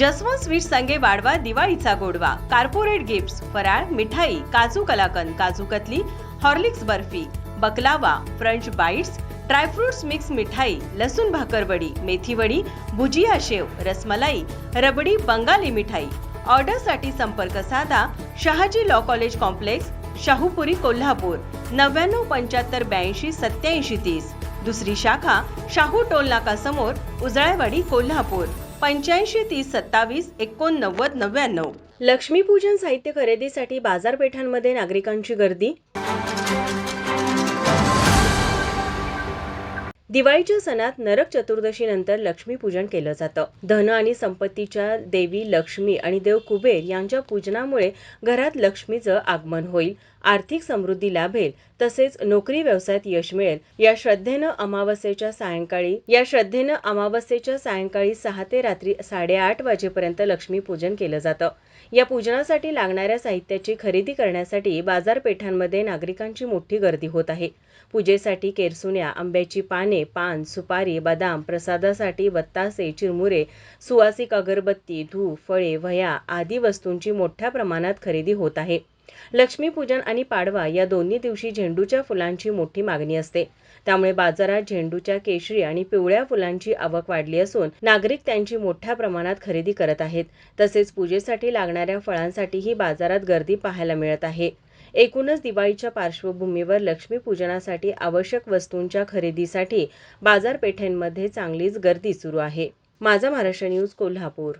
Jaswant sweet संगे वाढवा दिवाळीचा गोडवा. कार्पोरेट गिफ्ट्स फराळ मिठाई kaju kalakand kaju katli Horlicks barfi baklava French bites dry fruits mix मिठाई लसूण भाकरवडी मेथीवडी भुजिया शेव रसमलाई रबडी बंगाली मिठाई. ऑर्डरसाठी संपर्क साधा Shahaji law college complex Shahupuri Kolhapur नव्याण्णव पंच्याहत्तर ब्याऐंशी सत्याऐंशी तीस. दुसरी शाखा शाहू टोल नाका समोर उजळायवाडी कोल्हापूर. पंच्याऐंशी तीस सत्तावीस एकोणनव्वद नव्याण्णव. लक्ष्मीपूजन साहित्य खरेदीसाठी बाजारपेठांमध्ये नागरिकांची गर्दी? दिवाळीच्या सणात नरक चतुर्दशीनंतर लक्ष्मीपूजन केलं जातं. धन आणि संपत्तीच्या देवी लक्ष्मी आणि देव कुबेर यांच्या पूजनामुळे घरात लक्ष्मीचं आगमन होईल. आर्थिक समृद्धी लाभेल तसेच नोकरी व्यवसायात यश मिळेल. या श्रद्धेनं अमावस्येच्या सायंकाळी या श्रद्धेनं अमावस्येच्या सायंकाळी सहा ते रात्री साडेआठ वाजेपर्यंत लक्ष्मीपूजन केलं जातं. या पूजनासाठी लागणाऱ्या साहित्याची खरेदी करण्यासाठी बाजारपेठांमध्ये नागरिकांची मोठी गर्दी होत आहे. पूजेसाठी केरसुन्या आंब्याची पाने पान सुपारी बदाम प्रसादासाठी बत्तासे चिरमुरे सुवासिक अगरबत्ती धूप फळे वह्या आदी वस्तूंची मोठ्या प्रमाणात खरेदी होत आहे. लक्ष्मीपूजन आणि पाडवा या दोन्ही दिवशी झेंडूच्या फुलांची मोठी मागणी असते. त्यामुळे बाजारात झेंडूच्या केशरी आणि पिवळ्या फुलांची आवक वाढली असून नागरिक त्यांची मोठ्या प्रमाणात खरेदी करत आहेत. तसेच पूजेसाठी लागणाऱ्या फळांसाठीही बाजारात गर्दी पाहायला मिळत आहे. एकूणच दिवाळीच्या पार्श्वभूमीवर लक्ष्मीपूजनासाठी आवश्यक वस्तूंच्या खरेदीसाठी बाजारपेठेंमध्ये चांगलीच गर्दी सुरू आहे. माझा महाराष्ट्र न्यूज कोल्हापूर.